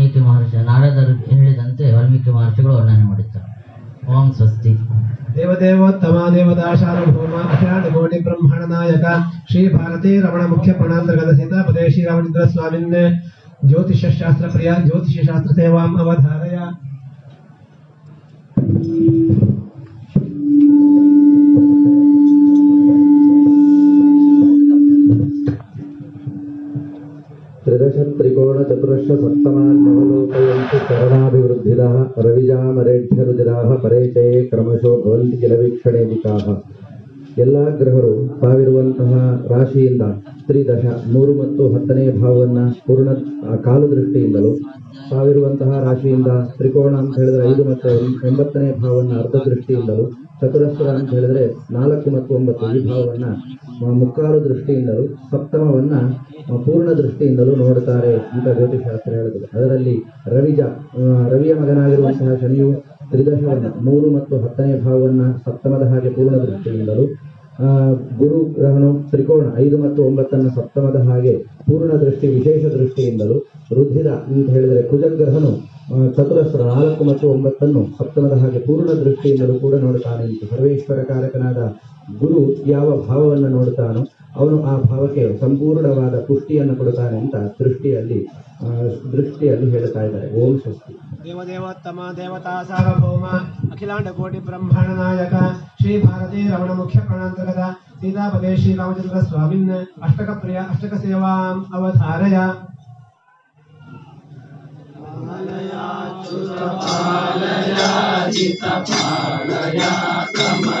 ವಾಲ್ಮೀಕಿ ಮಹರ್ಷಿ, ನಾರದರು ಹೇಳಿದಂತೆ ವಾಲ್ಮೀಕಿ ಮಹರ್ಷಿಗಳು ವರ್ಣನೆ ಮಾಡುತ್ತಾರೆ ಓಂ ಸ್ವಸ್ತಿ. ದೇವದೇವೋತ್ತಮ ದೇವತಾ ಸಾರ್ವಭೌಮ ಅಖಿಲಾಂಡ ಕೋಟಿ ಬ್ರಹ್ಮಾಂಡ ನಾಯಕ ಶ್ರೀ ಭಾರತೀ ರಮಣ ಮುಖ್ಯ ಪ್ರಣಾಂತರ್ಗತ ಸೀತಾಪದೇ ಶ್ರೀರಾಮಚಂದ್ರ ಸ್ವಾಮಿನ್. ಜ್ಯೋತಿಷ್ಯ ಶಾಸ್ತ್ರ ಪ್ರಿಯ ಜ್ಯೋತಿಷ್ಯ ಶಾಸ್ತ್ರ ಸೇವಾಂ ಅವಧಾರಯ. శరణాభివృద్ధిరः रविजामरेढ्यरुजराः परेचये क्रमशो भवन्ति किल वीक्षणेदिकाः ಎಲ್ಲ ಗ್ರಹರು ತಾವಿರುವಂತಹ ರಾಶಿಯಿಂದ ತ್ರಿದಶ ಮೂರು ಮತ್ತು ಹತ್ತನೇ ಭಾವವನ್ನ ಪೂರ್ಣ ಕಾಲು ದೃಷ್ಟಿಯಿಂದಲೂ ತಾವಿರುವಂತಹ ರಾಶಿಯಿಂದ ತ್ರಿಕೋಣ ಅಂತ ಹೇಳಿದ್ರೆ ಐದು ಮತ್ತು ಎಂಬತ್ತನೇ ಭಾವವನ್ನ ಅರ್ಧ ದೃಷ್ಟಿಯಿಂದಲೂ ಚತುರಸ್ತ್ರ ಅಂತ ಹೇಳಿದ್ರೆ ನಾಲ್ಕು ಮತ್ತು ಒಂಬತ್ತು ಈ ಭಾವವನ್ನ ಮುಕ್ಕಾಲು ದೃಷ್ಟಿಯಿಂದಲೂ, ಸಪ್ತಮವನ್ನ ಪೂರ್ಣ ದೃಷ್ಟಿಯಿಂದಲೂ ನೋಡುತ್ತಾರೆ ಅಂತ ಜ್ಯೋತಿಷಾಸ್ತ್ರ ಹೇಳುತ್ತದೆ. ಅದರಲ್ಲಿ ರವಿಜ ರವಿಯ ಮಗನಾಗಿರುವಂತಹ ಶನಿಯು ತ್ರಿದಶವನ್ನ ಮೂರು ಮತ್ತು ಹತ್ತನೇ ಭಾವವನ್ನು ಸಪ್ತಮದ ಹಾಗೆ ಪೂರ್ಣ ದೃಷ್ಟಿಯಿಂದಲೂ ಗುರು ಗ್ರಹಣ ತ್ರಿಕೋಣ, ಐದು ಮತ್ತು ಒಂಬತ್ತನ್ನು ಸಪ್ತಮದ ಹಾಗೆ ಪೂರ್ಣ ದೃಷ್ಟಿ, ವಿಶೇಷ ದೃಷ್ಟಿಯಿಂದಲೂ ರುಧಿರ ಅಂತ ಹೇಳಿದರೆ ಕುಜಗ್ರಹನು ಚತುರಸ್ರ ನಾಲ್ಕು ಮತ್ತು ಒಂಬತ್ತನ್ನು ಸಪ್ತಮದ ಹಾಗೆ ಪೂರ್ಣ ದೃಷ್ಟಿಯಿಂದಲೂ ಕೂಡ ನೋಡುತ್ತಾನೆ. ಸರ್ವೇಶ್ವರ ಕಾರಕನಾದ ಗುರು ಯಾವ ಭಾವವನ್ನು ನೋಡುತ್ತಾನೋ ಅವನು ಆ ಭಾವಕ್ಕೆ ಸಂಪೂರ್ಣವಾದ ಪುಷ್ಟಿಯನ್ನು ಕೊಡುತ್ತಾನೆ ಅಂತ ದೃಷ್ಟಿಯಲ್ಲಿ ದೃಷ್ಟಿಯಲ್ಲಿ ಹೇಳ್ತಾ ಇದ್ದಾರೆ. ಓಂ ಸ್ವಸ್ತಿ. देवदेव तम देवता सार्वभौम। अखिलाण्डकोटिब्रह्माण्डनायक। श्रीभारती रमणमुख्य प्रणान्तर्गत सीतापदे श्रीरामचन्द्रस्वामिन् अष्टकप्रिय अष्टकसेवाम् अवधारय। कमलालया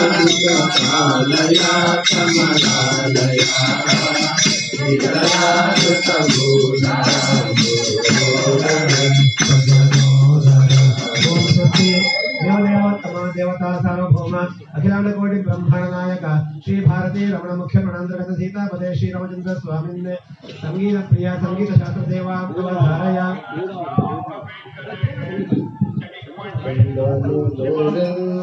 రాధికాలయా కమలాలయా దేవతా సార్వభౌమ అఖిలాండ కోటి బ్రహ్మాండ నాయక శ్రీ భారతీ రమణ ముఖ్య ప్రణాంతర్గత సీతాపదే శ్రీ స్వామిన్ సంగీత ప్రియ సంగీత శాస్త్ర దేవా ధారయ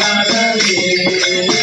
ಕಾಣದೇ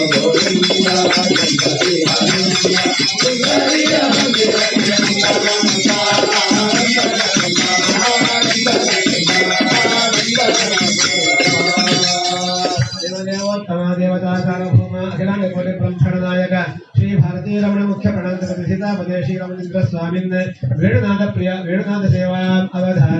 సార్వభౌమ అఖిలాంగ కోటి బ్రహ్మణనాయక శ్రీ భారతీ రమణ ముఖ్య ప్రణాంత ప్రతిష్ఠిత పదే శ్రీ రమణేంద్ర స్వామిన్ వేణునాథ ప్రియ వేణునాథ సేవాయాం అవధార